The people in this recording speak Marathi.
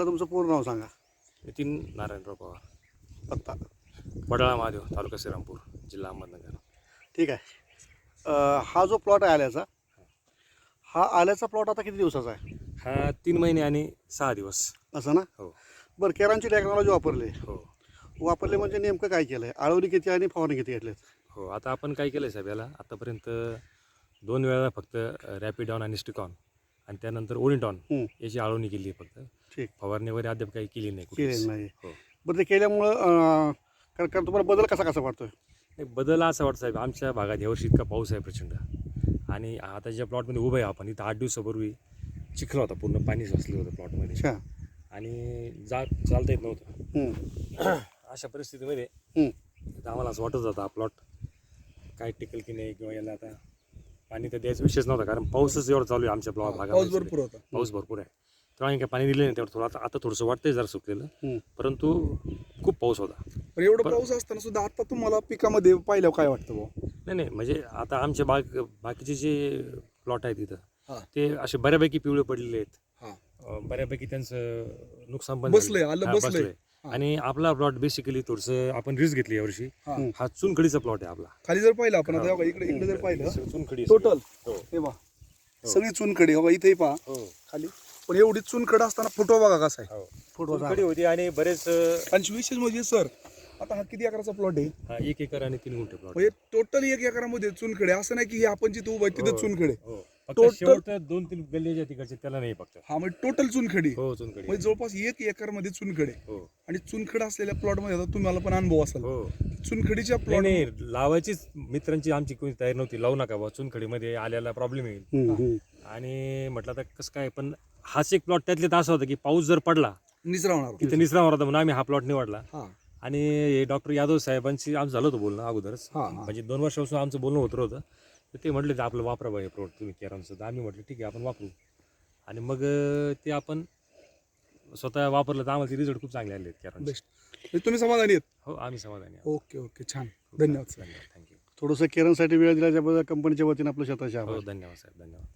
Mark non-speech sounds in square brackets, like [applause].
मला तुमचं पूर्ण नाव सांगा. नितीन नारायणराव पवार. पत्ता. वडाळा महादेव तालुका श्रीरामपूर जिल्हा अहमदनगर. ठीक आहे. अं, हा जो प्लॉट आहे आल्याचा हा आल्याचा प्लॉट आता किती दिवसाचा आहे? हा तीन महिने आणि सहा दिवस. असं ना? हो. बरं केरांची टेक्नॉलॉजी वापरली. हो. वापरले म्हणजे नेमकं काय केलं आहे आळवणी किती आणि फवारणी किती घेतल्यात हो आता आपण काय केलं आहे साहेब याला? आतापर्यंत दोन वेळा फक्त रॅपिडॉन आणि स्टिकॉन आणि त्यानंतर ओरिंटॉन हं, याची आळवणी केली आहे फक्त. ठीक. फवारणी वगैरे अद्याप काही केली नाही कुठलीच. नाही. हो. बरं ते केल्यामुळं अं, कारण कारण तुम्हाला बदल कसा कसा वाटतोय? एक बदल असा वाटतं साहेब आमच्या भागात यावर्षी इतका पाऊस आहे प्रचंड. आणि आता ज्या प्लॉटमध्ये उभं आहे आपण इथं आठ दिवसापूर्वी चिखल होता पूर्ण पाणी साचलं होतं प्लॉटमध्ये. अच्छा. आणि जा चालता येत नव्हतं. हं, [clears throat] अशा परिस्थितीमध्ये हं. आता आम्हाला असं वाटत होतं हा प्लॉट काय टिकल की नाही किंवा याला आता पाणी तर द्यायचा विषयच नव्हता कारण पाऊसच एवढं चालू आहे आमच्या पाऊस भागात भरपूर होता पाऊस भरपूर आहे तेव्हा काय पाणी दिलं नाही तेवढं थोडं आता आता थोडंसं वाटतंय जरा सुकलेलं. परंतु खूप पाऊस होता पण एवढं. पाऊस असताना सुद्धा आता तुम्हाला पिकामध्ये पाहिल्यावर काय वाटतं भाऊ नाही नाही म्हणजे आता आमचे बाग बाकीचे जे प्लॉट आहेत हा. तिथं ते असे बऱ्यापैकी पिवळे पडलेले आहेत हा. अं, बऱ्यापैकी त्यांचं नुकसान पण बसलंय, झालं. आलं हा, बसलंय. बसलंय. आणि आपला प्लॉट बेसिकली थोडंसं आपण रिस्क घेतली यावर्षी हा. हा चुनखडीचा प्लॉट आहे आपला. खाली जर पाहिलं आपण आता बघा, इकडे इकडे जर पाहिलं चुनखडी टोटल हो. हे पहा हो. सगळी चुनखडी हो इथे पहा. हो. खाली. पण एवढी चुनखड असताना फुटवा बघा कसा आहे. हो. फुटवा चुनखडी होती आणि बरेच अं, आणि विशेष म्हणजे सर आता हा किती एकराचा प्लॉट आहे? हा, एक एकर आणि तीन गुंठे प्लॉट म्हणजे टोटल एक एकरामध्ये चुनखडे. असं नाही की हे आपण जिथं उभं आहे तिथं चुनखडे. हो. शेवट दोन तीन गल्ली ज्या तिकडचे त्याला नाही फक्त. हा म्हणजे टोटल चुनखडी. हो चुनखडी. म्हणजे जवळपास एक एकरमध्ये चुनखडे. हो. आणि चुनखड असलेल्या प्लॉटमध्ये आता तुम्हाला पण अनुभव असेल. हो. चुनखडीच्या प्लॉट नाही लावायचीच मित्रांची आमची कोणी तयारी नव्हती. लावू नका बा चुनखडीमध्ये आल्याला प्रॉब्लेम येईल. आणि म्हटलं आता कसं काय पण हाच एक प्लॉट त्यातले तर असा होता की पाऊस जर पडला होणार. तिथे निसरा होता म्हणून आम्ही हा प्लॉट निवडला. आणि डॉक्टर यादव साहेबांशी आमचं झालं होतं बोलणं अगोदरच. म्हणजे दोन वर्षापासून आमचं बोलणं होत होतं. तर ते म्हटले ते आपलं वापरा बा हे प्रोडक्ट तुम्ही केरांचं तर आम्ही म्हटलं ठीक आहे आपण वापरू. आणि मग ते आपण स्वतः वापरलं तर आम्हाला ते रिझल्ट खूप चांगले आले आहेत केरांचे. बेस्ट. तुम्ही समाधानी आहेत? हो आम्ही समाधानी आहोत. Okay okay. छान. धन्यवाद सर. धन्यवाद. थँक्यू थोडंसं केरनसाठी वेळ दिल्याच्याबद्दल कंपनीच्या वतीने आपलं आभार हो धन्यवाद साहेब धन्यवाद.